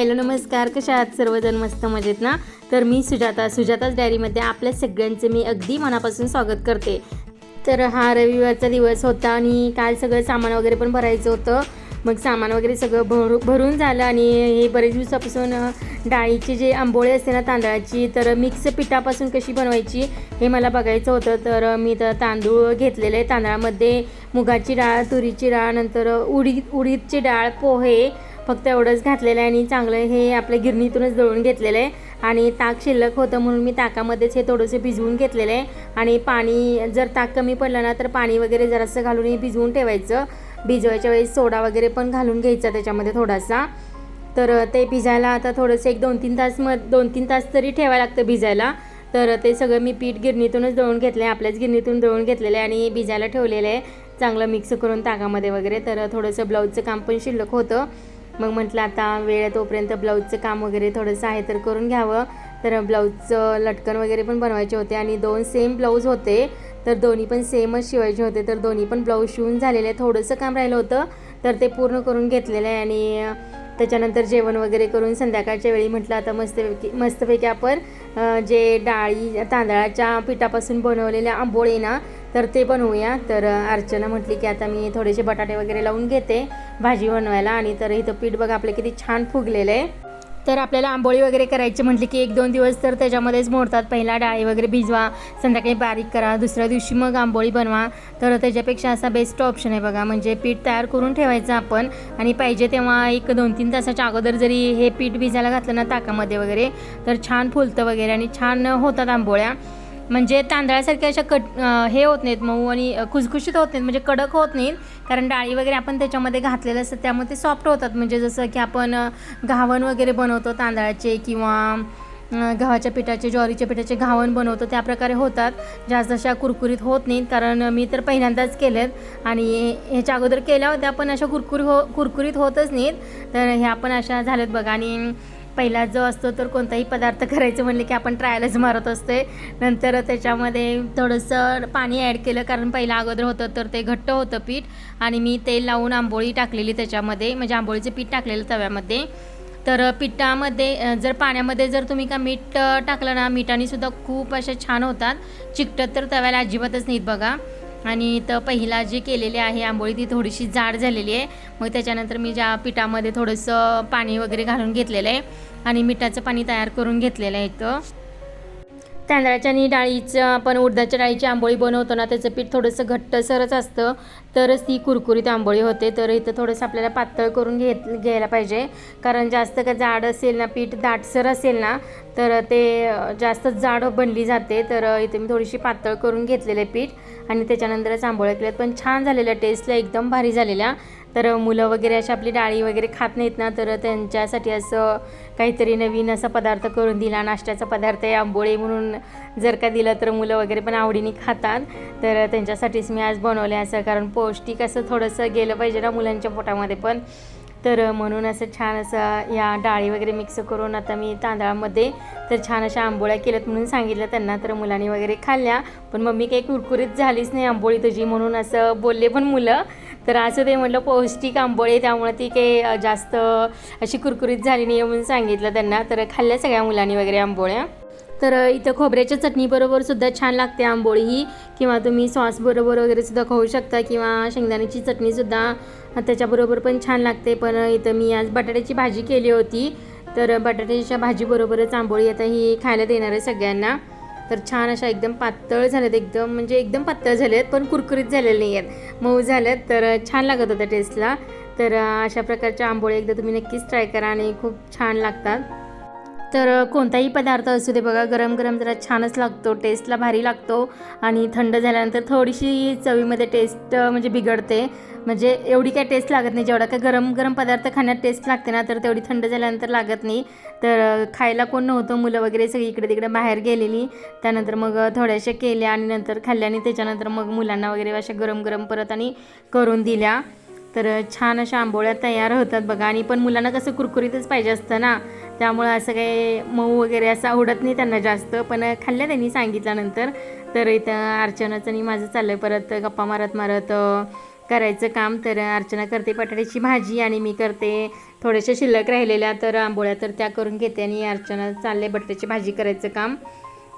Hello नमस्कार. कशा आहात? सर्वजण मस्त मजेत ना? तर मी सुजाता सुजाताच डायरीमध्ये आपल्या सगळ्यांचे मी अगदी मनापासून स्वागत करते. तर हा रविवारचा दिवस होता आणि काल सगळं सामान वगैरे पण भरायचं होतं. मग सामान वगैरे सगळं भरू भरून झालं आणि हे बरेच दिवसापासून डाळीचे डाळीची जे आंबोळी असते ना तांदळाची तर मिक्स पिठापासून कशी बनवायची हे मला बघायचं होतं. तर मी तर तांदूळ घेतलेले तांदळामध्ये मुगाची डाळ तुरीची डाळ नंतर उडीद उडीदची डाळ पोहे फक्त एवढंच घातलेलं आहे आणि चांगलं हे आपल्या गिरणीतूनच दळून घेतलेलं आहे. आणि ताक शिल्लक होतं म्हणून मी ताकामध्येच हे थोडंसं भिजवून घेतलेलं आहे. आणि पाणी जर ताक कमी पडलं ना तर पाणी वगैरे जरासं घालून हे भिजवून ठेवायचं. भिजवायच्या वेळेस सोडा वगैरे पण घालून घ्यायचा त्याच्यामध्ये थोडासा. तर ते भिजायला आता थोडंसं एक दोन तीन तास मग दोन तीन तास तरी ठेवायला लागतं भिजायला. तर ते सगळं मी पीठ गिरणीतूनच दळून घेतलं आहे आपल्याच गिरणीतून दळून घेतलेलं आहे आणि भिजायला ठेवलेलं आहे. चांगलं मिक्स करून ताकामध्ये वगैरे. तर थोडंसं ब्लाऊजचं काम पण शिल्लक होतं. मग म्हटलं आता वेळ आहे तोपर्यंत ब्लाऊजचं काम वगैरे थोडंसं आहे तर करून घ्यावं. तर ब्लाऊजचं लटकन वगैरे पण बनवायचे होते आणि दोन सेम ब्लाऊज होते. तर दोन्ही पण सेमच शिवायचे होते. तर दोन्ही पण ब्लाऊज शिवून झालेले थोडंसं काम राहिलं होतं. तर ते पूर्ण करून घेतलेलं आहे आणि त्याच्यानंतर जेवण वगैरे करून संध्याकाळच्या वेळी म्हटलं आता मस्तपैकी मस्तपैकी आपण जे डाळी तांदळाच्या पिठापासून बनवलेल्या आंबोळी ना तर ते बनवूया. तर अर्चना म्हटली की आता मी थोडेसे बटाटे वगैरे लावून घेते भाजी बनवायला. आणि तर इथं पीठ बघा आपलं किती छान फुगलेलं आहे. तर आपल्याला आंबोळी वगैरे करायची म्हटली की एक दोन दिवस तर त्याच्यामध्येच मोडतात. पहिला डाळी वगैरे भिजवा संध्याकाळी बारीक करा दुसऱ्या दिवशी मग आंबोळी बनवा. तर त्याच्यापेक्षा असा बेस्ट ऑप्शन आहे बघा. म्हणजे पीठ तयार करून ठेवायचं आपण आणि पाहिजे तेव्हा एक दोन तीन तासाच्या अगोदर जरी हे पीठ भिजायला घातलं ना ताकामध्ये वगैरे तर छान फुलतं वगैरे आणि छान होतात आंबोळ्या. म्हणजे तांदळासारख्या अशा कट हे होत नाहीत मऊ आणि खुसखुशीत होत नाहीत म्हणजे कडक होत नाहीत. कारण डाळी वगैरे आपण त्याच्यामध्ये घातलेलं असतं त्यामुळे ते सॉफ्ट होतात. म्हणजे जसं की आपण घावण वगैरे बनवतो तांदळाचे किंवा गव्हाच्या पिठाचे ज्वारीच्या पिठाचे घावण बनवतो त्या प्रकारे होतात. जास्त अशा कुरकुरीत होत नाहीत कारण मी तर पहिल्यांदाच केलेत. आणि ह्याच्या अगोदर केल्या होत्या पण अशा कुरकुरी हो कुरकुरीत होतच नाहीत. तर ह्या पण अशा झाल्यात बघा. आणि पहिला जो असतो तर कोणताही पदार्थ करायचं म्हणले की आपण ट्रायलच मारत असते नंतर त्याच्यामध्ये थोडंसं पाणी ॲड केलं कारण पहिला अगोदर होतं तर ते घट्ट होतं पीठ. आणि मी तेल लावून आंबोळी टाकलेली त्याच्यामध्ये म्हणजे आंबोळीचं पीठ टाकलेलं तव्यामध्ये. तर पिठामध्ये जर पाण्यामध्ये जर तुम्ही का मीठ टाकलं ना मिठाने सुद्धा खूप अशा छान होतात. चिकटत तर तव्याला अजिबातच नाहीत बघा. आणि तर पहिला जे केलेले आहे आंबोळी ती थोडीशी जाड झालेली आहे. मग त्याच्यानंतर मी ज्या पिठामध्ये थोडंसं पाणी वगैरे घालून घेतलेलं आहे. आणि मिठाचं पाणी तयार करून घेतलेलं आहे इथं. तांदळाच्या आणि डाळीचं आपण उडदाच्या डाळीची आंबोळी बनवतो ना त्याचं पीठ थोडंसं घट्टसरच असतं तरच ती कुरकुरीत आंबोळी होते. तर इथं थोडंसं आपल्याला पातळ करून घेत घ्यायला पाहिजे. कारण जास्त का जाड असेल ना पीठ दाटसर असेल ना तर ते जास्त जाड बनली जाते. तर इथे मी थोडीशी पातळ करून घेतलेले पीठ आणि त्याच्यानंतरच आंबोळ्या केल्यात. पण छान झालेल्या टेस्टला एकदम भारी झालेल्या. तर मुलं वगैरे अशी आपली डाळी वगैरे खात नाहीत ना तर त्यांच्यासाठी असं काहीतरी नवीन असा पदार्थ करून दिला. नाश्त्याचा पदार्थ आहे आंबोळी म्हणून जर का दिलं तर मुलं वगैरे पण आवडीने खातात. तर त्यांच्यासाठीच मी आज बनवले असं कारण पौष्टिक असं थोडंसं गेलं पाहिजे ना मुलांच्या पोटामध्ये पण. तर म्हणून असं छान असं या डाळी वगैरे मिक्स करून आता मी तांदळामध्ये तर छान अशा आंबोळ्या केल्यात म्हणून सांगितलं त्यांना तर मुलांनी वगैरे खाल्ल्या. पण मम्मी काही कुरकुरीत झालीच नाही आंबोळी तुझी म्हणून असं बोलले पण मुलं. तर असं ते म्हटलं पौष्टिक आंबोळी आहे, त्यामुळे ती काही जास्त अशी कुरकुरीत झाली नाही म्हणून सांगितलं त्यांना. तर खाल्ल्या सगळ्या मुलांनी वगैरे आंबोळ्या. तर इथं खोबऱ्याच्या चटणीबरोबर सुद्धा छान लागते आंबोळी ही. किंवा तुम्ही सॉसबरोबर वगैरे सुद्धा खाऊ शकता किंवा शेंगदाण्याची चटणीसुद्धा त्याच्याबरोबर पण छान लागते. पण इथं मी आज बटाट्याची भाजी केली होती. तर बटाट्याच्या भाजीबरोबरच आंबोळी आता ही खायला देणार आहे सगळ्यांना. तर छान अशा एकदम पातळ झाल्यात एकदम म्हणजे एकदम पातळ झालेत पण कुरकुरीत झालेले नाही आहेत मऊ झाल्यात तर छान लागत होतं टेस्टला तर अशा प्रकारच्या आंबोळी एकदा तुम्ही नक्कीच ट्राय करा आणि खूप छान लागतात. तर कोणताही पदार्थ असू दे बघा गरम गरम जरा छानच लागतो टेस्टला भारी लागतो आणि थंड झाल्यानंतर थोडीशी चवीमध्ये टेस्ट म्हणजे बिघडते. म्हणजे एवढी काय टेस्ट लागत नाही. जेवढा काय गरम गरम पदार्थ खाण्यात टेस्ट लागते ना तर तेवढी थंड झाल्यानंतर लागत नाही. तर खायला कोण नव्हतं मुलं वगैरे सगळी इकडे तिकडे बाहेर गेलेली. त्यानंतर मग थोड्याशा केल्या आणि नंतर खाल्ल्या आणि त्याच्यानंतर मग मुलांना वगैरे अशा गरम गरम परत आणि करून दिल्या. तर छान अशा आंबोळ्या तयार होतात बघा. आणि पण मुलांना कसं कुरकुरीतच पाहिजे असतं ना. त्यामुळं असं काही मऊ वगैरे असं आवडत नाही त्यांना जास्त. पण खाल्ल्या त्यांनी सांगितल्यानंतर. तर इथं अर्चनाचं आणि माझं चाललं आहे परत गप्पा मारत मारत करायचं काम. तर अर्चना करते बटाट्याची भाजी आणि मी करते थोड्याशा शिल्लक राहिलेल्या तर आंबोळ्या तर त्या करून घेते आणि अर्चना चालले बटाट्याची भाजी करायचं काम.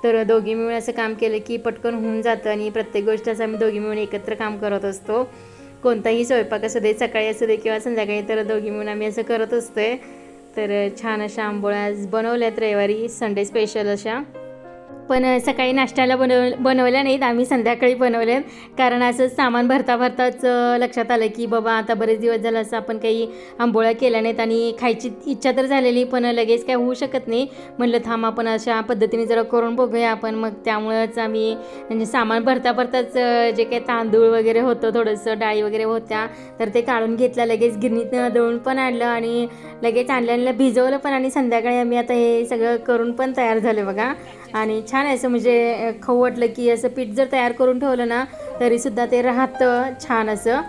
तर दोघी मिळून असं काम केलं की पटकन होऊन जातं आणि प्रत्येक गोष्ट असं आम्ही दोघी मिळून एकत्र काम करत असतो. कोणताही स्वयंपाक असू दे सकाळी असू दे किंवा संध्याकाळी तर दोघी मिळून आम्ही असं करत असतोय. तर छान अशा आंबोळ्या बनवल्यात रविवारी संडे स्पेशल अशा. पण सकाळी नाश्त्याला बनव बनवल्या नाहीत आम्ही संध्याकाळी बनवले. कारण असं सामान भरता भरताच लक्षात आलं की बाबा आता बरेच दिवस झालं असं आपण काही आंबोळ्या केल्या नाहीत आणि खायची इच्छा तर झालेली पण लगेच काय होऊ शकत नाही. म्हणलं थांब आपण अशा पद्धतीने जरा करून बघूया आपण. मग त्यामुळंच आम्ही म्हणजे सामान भरता भरताच जे काही तांदूळ वगैरे होतं थोडंसं डाळी वगैरे होत्या तर ते काढून घेतलं लगेच गिरणीतनं दळून पण आणलं आणि लगेच आणल्यानं भिजवलं पण आणि संध्याकाळी आम्ही आता हे सगळं करून पण तयार झालं बघा. आणि छान आहे असं म्हणजे खवटलं वाटलं की असं पीठ जर तयार करून ठेवलं ना तरीसुद्धा ते राहतं छान असं.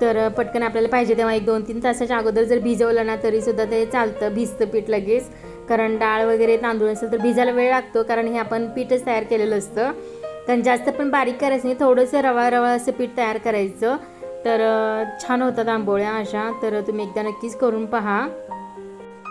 तर पटकन आपल्याला पाहिजे तेव्हा एक दोन तीन तासाच्या अगोदर जर भिजवलं ना तरीसुद्धा ते चालतं भिजतं पीठ लगेच. कारण डाळ वगैरे तांदूळ असेल तर भिजायला वेळ लागतो कारण हे आपण पीठच तयार केलेलं असतं. कारण जास्त पण बारीक करायचं नाही थोडंसं रवा रवा असं पीठ तयार करायचं. तर छान होतात आंबोळ्या अशा. तर तुम्ही एकदा नक्कीच करून पहा.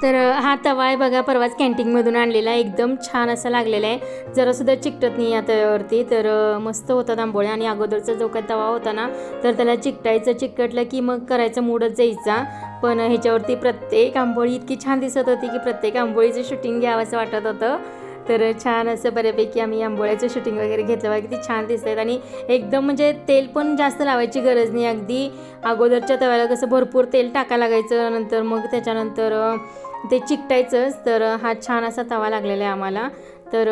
तर हा तवा आहे बघा परवाच कॅन्टीनमधून आणलेला. एकदम छान असा लागलेला आहे. जरासुद्धा चिकटत नाही या तव्यावरती तर मस्त होतात आंबोळ्या. आणि अगोदरचा जो काही तवा होता ना तर त्याला चिकटायचं चिकटलं की मग करायचं मूडच जायचा. पण ह्याच्यावरती प्रत्येक आंबोळी इतकी छान दिसत होती की प्रत्येक आंबोळीचं शूटिंग घ्यावं असं वाटत होतं. तर छान असं बऱ्यापैकी आम्ही आंबोळ्याचं शूटिंग वगैरे घेतलं. बघा किती छान दिसत आहेत. आणि एकदम म्हणजे तेल पण जास्त लावायची गरज नाही. अगदी अगोदरच्या तव्याला कसं भरपूर तेल टाका लागायचं. नंतर मग त्याच्यानंतर ते चिकटायचंच तर हा छान असा तवा लागलेला आहे आम्हाला. तर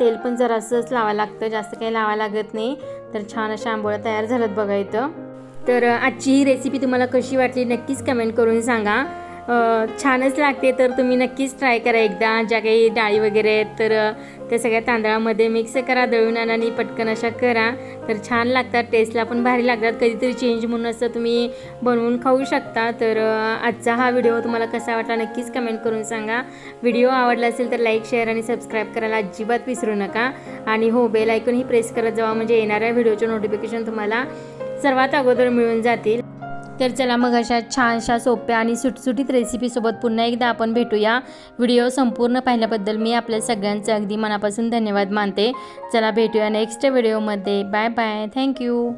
तेल पण जरासंच लावावं लागतं जास्त काही लावा लागत नाही. तर छान अशा आंबोळ्या तयार झाल्यात बघा इथं. तर आजची ही रेसिपी तुम्हाला कशी वाटली नक्कीच कमेंट करून सांगा. छानच लागते तर तुम्ही नक्कीच ट्राय करा एकदा. ज्या काही डाळी वगैरे आहेत तर त्या सगळ्या तांदळामध्ये मिक्स करा दळून आणा आणि पटकन अशा करा. तर छान लागतात टेस्टला पण भारी लागतात. कधीतरी चेंज म्हणून असं तुम्ही बनवून खाऊ शकता. तर आजचा हा व्हिडिओ तुम्हाला कसा वाटला नक्कीच कमेंट करून सांगा. व्हिडिओ आवडला असेल तर लाईक शेअर आणि सबस्क्राईब करायला अजिबात विसरू नका. आणि हो बेल ऐकूनही प्रेस करत जावा. म्हणजे येणाऱ्या व्हिडिओचे नोटिफिकेशन तुम्हाला सर्वात अगोदर मिळून जातील. तर चला मग अशा छानशा सोप्या आणि सुटसुटीत रेसिपीसोबत पुन्हा एकदा आपण भेटूया. व्हिडिओ संपूर्ण पाहिल्याबद्दल मी आपल्या सगळ्यांचे अगदी मनापासून धन्यवाद मानते. चला भेटूया नेक्स्ट व्हिडिओमध्ये बाय बाय थँक्यू